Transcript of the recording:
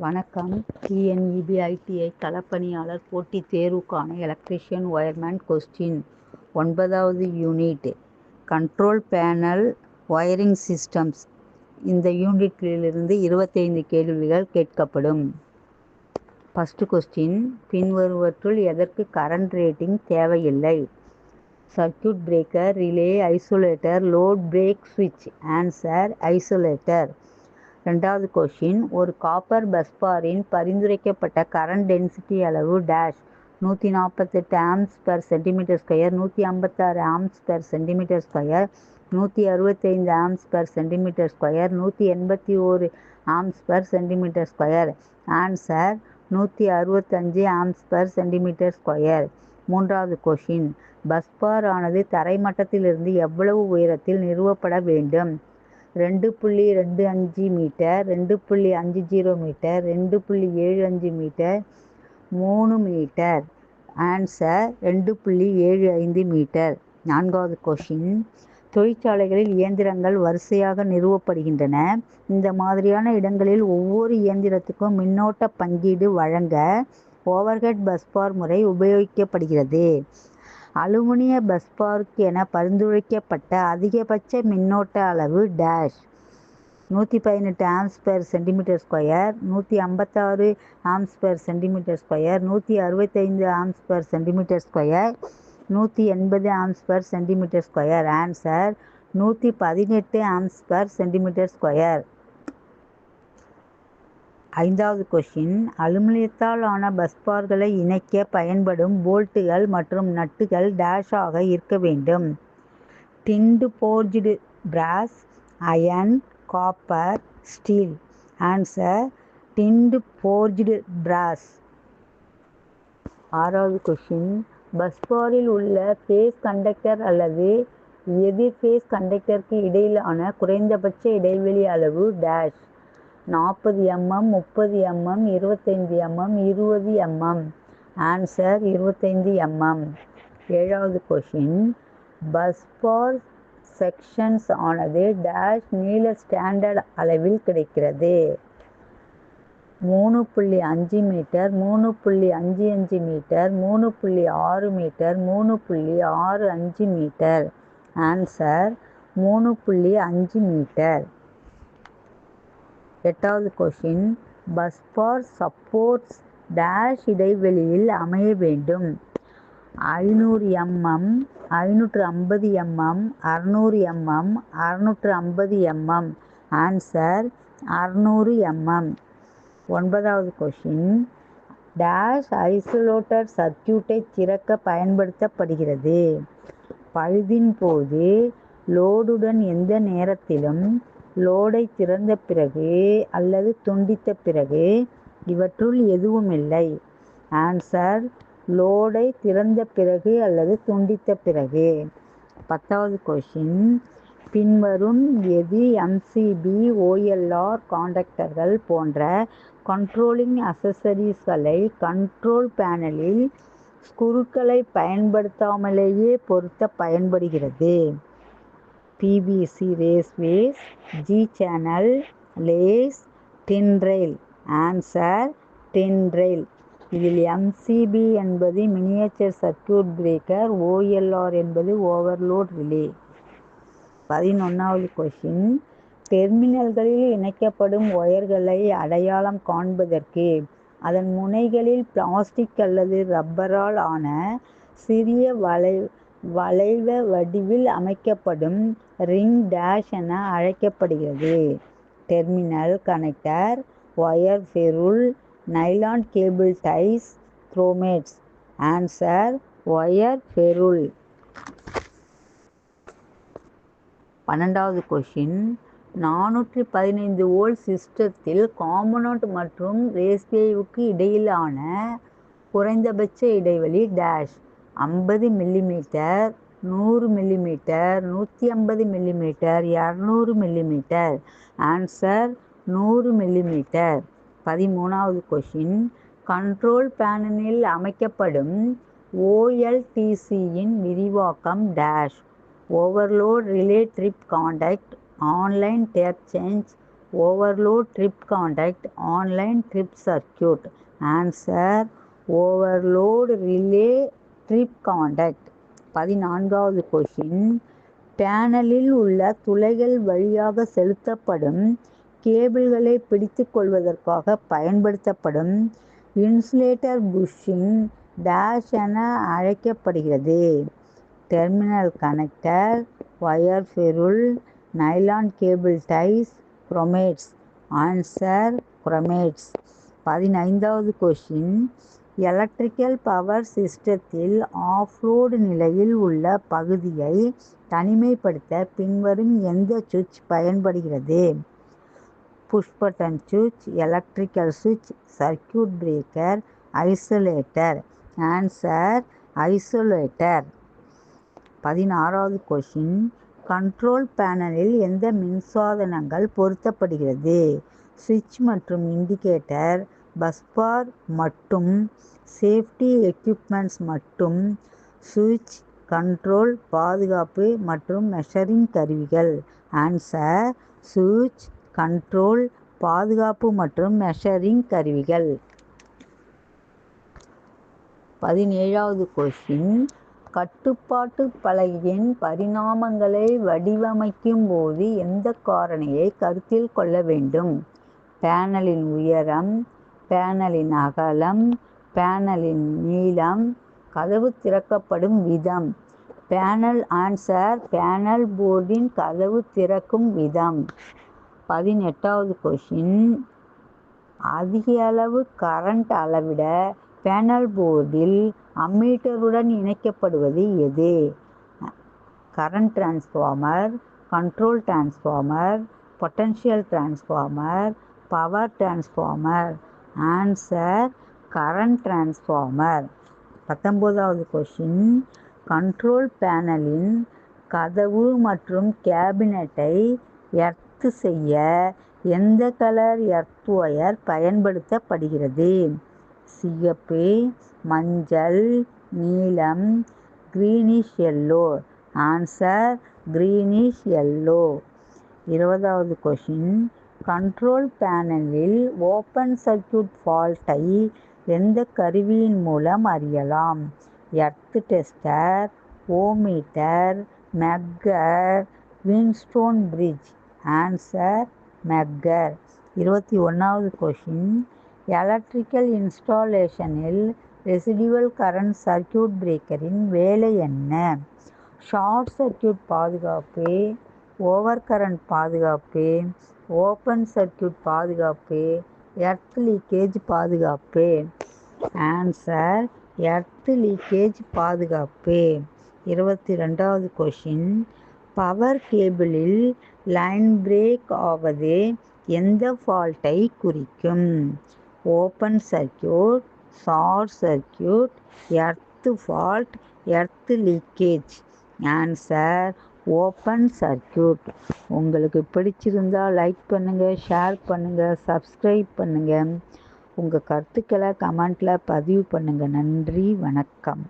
வணக்கம். TNEB ITI களப்பணியாளர் போட்டித் தேர்வுக்கான எலக்ட்ரிஷியன் ஒயர்மேன் கொஸ்டின் ஒன்பதாவது unit control panel wiring systems இந்த யூனிட்டிலிருந்து இருபத்தைந்து கேள்விகள் கேட்கப்படும். ஃபஸ்ட்டு கொஸ்டின் பின்வருவற்றுள் எதற்கு கரண்ட் ரேட்டிங் தேவையில்லை? Circuit breaker relay isolator load break சுவிட்ச் ஆன்சர் ஐசோலேட்டர் ரெண்டாவது கொஷின் ஒரு காப்பர் பஸ்பாரின் பரிந்துரைக்கப்பட்ட கரண்ட் டென்சிட்டி அளவு டேஷ் நூற்றி நாற்பத்தெட்டு ஆம்ஸ் பெர் சென்டிமீட்டர் ஸ்கொயர் நூற்றி ஐம்பத்தாறு ஆம்ஸ் பெர் சென்டிமீட்டர் ஸ்கொயர் நூற்றி அறுபத்தைந்து ஆம்ஸ் பெர் சென்டிமீட்டர் ஸ்கொயர் நூற்றி எண்பத்தி ஓரு amps per centimetre square answer நூற்றி அறுபத்தஞ்சு ஆம்ஸ் பெர் சென்டிமீட்டர் ஸ்கொயர் மூன்றாவது கொஷின் பஸ்பார் ஆனது தரைமட்டத்திலிருந்து எவ்வளவு உயரத்தில் நிறுவப்பட வேண்டும்? ரெண்டு புள்ளி ரெண்டு அஞ்சு மீட்டர் ரெண்டு புள்ளி அஞ்சு ஜீரோ மீட்டர் ரெண்டு புள்ளி ஏழு அஞ்சு மீட்டர் மூணு மீட்டர். ஆன்சர் ரெண்டு புள்ளி ஏழு ஐந்து மீட்டர். நான்காவது கொஷின் தொழிற்சாலைகளில் இயந்திரங்கள் வரிசையாக நிறுவப்படுகின்றன. இந்த மாதிரியான இடங்களில் ஒவ்வொரு இயந்திரத்துக்கும் மின்னோட்ட பங்கீடு வழங்க ஓவர்ஹெட் பஸ்பார் முறை உபயோகிக்கப்படுகிறது. அலுமினிய பஸ்பாருக்கு என பரிந்துரைக்கப்பட்ட அதிகபட்ச மின்னோட்ட அளவு டேஷ் நூற்றி பதினெட்டு ஆம்ஸ் பெர் சென்டிமீட்டர் ஸ்கொயர் நூற்றி ஐம்பத்தாறு ஆம்ஸ் பெர் சென்டிமீட்டர் ஸ்கொயர் நூற்றி அறுபத்தைந்து ஆம்ஸ் பெர் சென்டிமீட்டர் ஸ்கொயர் நூற்றி எண்பது amps per centimetre square answer நூற்றி பதினெட்டு ஆம்ஸ் பெர் சென்டிமீட்டர் ஸ்கொயர் ஐந்தாவது கொஷின் அலுமினியத்தால் ஆன பஸ்பார்களை இணைக்க பயன்படும் போல்ட்டுகள் மற்றும் நட்டுகள் டேஷாக இருக்க வேண்டும். Tinned forged brass iron copper steel answer tinned forged brass ஆறாவது கொஷின் பஸ்பாரில் உள்ள ஃபேஸ் கண்டக்டர் அல்லது எதிர் ஃபேஸ் கண்டக்டருக்கு இடையிலான குறைந்தபட்ச இடைவெளி அளவு டேஷ் நாற்பது எம்எம் முப்பது எம்எம் இருபத்தைந்து எம்எம் இருபது எம்எம். ஆன்சர் இருபத்தைந்து எம்எம். ஏழாவது கொஷின் பஸ்பார் செக்ஷன்ஸ் ஆனது டேஷ் நீள ஸ்டாண்டர்ட் அளவில் கிடைக்கிறது. மூணு புள்ளி அஞ்சு மீட்டர் மூணு புள்ளி அஞ்சு அஞ்சு மீட்டர் மூணு புள்ளி ஆறு மீட்டர் மூணு புள்ளி ஆறு அஞ்சு மீட்டர். ஆன்சர் மூணு புள்ளி அஞ்சு மீட்டர். எட்டாவது கொஷின் பஸ்பார் சப்போர்ட்ஸ் டேஷ் இடைவெளியில் அமைய வேண்டும். ஐநூறு எம்எம் ஐநூற்று ஐம்பது எம்எம் அறநூறு எம்எம் அறநூற்று ஐம்பது எம்எம் ஆன்சர் அறநூறு எம்எம் ஒன்பதாவது கொஷின் டேஷ் ஐசோலேட்டர் சர்க்கியூட்டை திறக்க பயன்படுத்தப்படுகிறது. பழுதின் போது லோடுடன் எந்த நேரத்திலும் லோடை திறந்த பிறகு அல்லது துண்டித்த பிறகு இவற்றுள் எதுவுமில்லை. ஆன்சர் லோடை திறந்த பிறகு அல்லது துண்டித்த பிறகு. பத்தாவது கொஷின் பின்வரும் எது எம்சிபி ஓஎல்ஆர் காண்டக்டர்கள் போன்ற கண்ட்ரோலிங் அசசரிஸ்களை கண்ட்ரோல் பேனலில் ஸ்குருக்களை பயன்படுத்தாமலேயே பொருத்த பயன்படுகிறது. PVC raceways G channel lace DIN rail answer DIN rail இதில் எம்சிபி என்பது மினியேச்சர் சர்க்கியூட் பிரேக்கர் ஓஎல்ஆர் என்பது ஓவர்லோட் ரிலே பதினொன்றாவது கொஷின் டெர்மினல்களில் இணைக்கப்படும் ஒயர்களை அடையாளம் காண்பதற்கு அதன் முனைகளில் பிளாஸ்டிக் அல்லது ரப்பரால் ஆன சிறிய வளை வளைவ வடிவில் அமைக்கப்படும் ரிங் டேஷ் என அழைக்கப்படுகிறது. Terminal connector wire ferrule nylon cable ties grommets. Answer wire ferrule பன்னெண்டாவது கொஷின். நானூற்றி பதினைந்து வோல்ட் சிஸ்டத்தில் காம்பனண்ட் மற்றும் ரேஸ்பேவுக்கு இடையிலான குறைந்தபட்ச இடைவெளி டேஷ். ஐம்பது மில்லிமீட்டர் நூறு மில்லிமீட்டர் நூற்றி ஐம்பது மில்லிமீட்டர் இரநூறு மில்லிமீட்டர். ஆன்சர் நூறு மில்லிமீட்டர். பதிமூணாவது கொஷின் கண்ட்ரோல் பேனலில் அமைக்கப்படும் ஓஎல்டிசியின் விரிவாக்கம் dash overload relay trip contact online tap change overload trip contact online trip circuit answer overload relay strip contact பதினான்காவது கொஷின் பேனலில் உள்ள துளைகள் வழியாக செலுத்தப்படும் கேபிள்களை பிடித்து கொள்வதற்காக பயன்படுத்தப்படும் இன்சுலேட்டர் புஷ்ஷிங் டேஷ் என அழைக்கப்படுகிறது. Terminal connector wire ferrule nylon cable ties grommets answer grommets பதினைந்தாவது கொஷின் எலக்ட்ரிக்கல் பவர் சிஸ்டத்தில் ஆஃப்லோடு நிலையில் உள்ள பகுதியை தனிமைப்படுத்த பின்வரும் எந்த சுவிட்ச் பயன்படுகிறது? புஷ் பட்டன் சுவிட்ச் எலக்ட்ரிக்கல் சுவிட்ச் circuit breaker isolator answer isolator பதினாறாவது கொஷின் கண்ட்ரோல் பேனலில் எந்த மின்சாதனங்கள் பொருத்தப்படுகிறது? சுவிட்ச் மற்றும் இண்டிகேட்டர் பஸ்பார் மட்டும் சேஃப்டி எக்யூப்மெண்ட்ஸ் மட்டும் சுவிட்ச் கண்ட்ரோல் பாதுகாப்பு மற்றும் மெஷரிங் கருவிகள். ஆன்சர் சுவிட்ச் கண்ட்ரோல் பாதுகாப்பு மற்றும் மெஷரிங் கருவிகள். பதினேழாவது கொஸ்டின் கட்டுப்பாட்டு பலகையின் பரிணாமங்களை வடிவமைக்கும் போது எந்த காரணியை கருத்தில் கொள்ள வேண்டும்? பேனலின் உயரம் பேனலின் அகலம் பேனலின் நீளம் கதவு திறக்கப்படும் விதம். பேனல் ஆன்சர் பேனல் போர்டின் கதவு திறக்கும் விதம். பதினெட்டாவது கொஷின் அதிக அளவு கரண்ட் அளவிட பேனல் போர்டில் அம்மீட்டருடன் இணைக்கப்படுவது எது? Current transformer control transformer potential transformer power transformer. Answer current transformer பத்தொம்போதாவது question control பேனலின் கதவு மற்றும் கேபினட்டை எர்த்து செய்ய எந்த கலர் எர்த் ஒயர் பயன்படுத்தப்படுகிறது? சிகப்பு மஞ்சள் நீலம் greenish yellow answer greenish yellow இருபதாவது கொஷின் கண்ட்ரோல் பேனலில் ஓப்பன் சர்க்யூட் ஃபால்ட்டை எந்த கருவியின் மூலம் அறியலாம்? Earth tester ohmmeter megger Wheatstone bridge answer megger இருபத்தி ஒன்றாவது கொஷின் எலக்ட்ரிக்கல் இன்ஸ்டாலேஷனில் ரெசிடியூவல் கரண்ட் சர்க்கியூட் பிரேக்கரின் வேலை என்ன? ஷார்ட் சர்க்கியூட் பாதுகாப்பு ஓவர் கரண்ட் பாதுகாப்பு. ஓப்பன் சர்க்கியூட் பாதுகாப்பு எர்த் லீக்கேஜ் பாதுகாப்பு. ஆன்சர் எர்த் லீக்கேஜ் பாதுகாப்பு. இருபத்தி ரெண்டாவது கொஷின் பவர் கேபிளில் லைன் பிரேக் ஆவது எந்த ஃபால்ட்டை குறிக்கும்? Open circuit short circuit earth fault earth leakage answer open circuit உங்களுக்கு பிடிச்சிருந்தா லைக் பண்ணுங்கள் ஷேர் பண்ணுங்கள் சப்ஸ்கிரைப் பண்ணுங்கள் உங்கள் கருத்துக்களை கமெண்ட்டில் பதிவு பண்ணுங்கள் நன்றி வணக்கம்.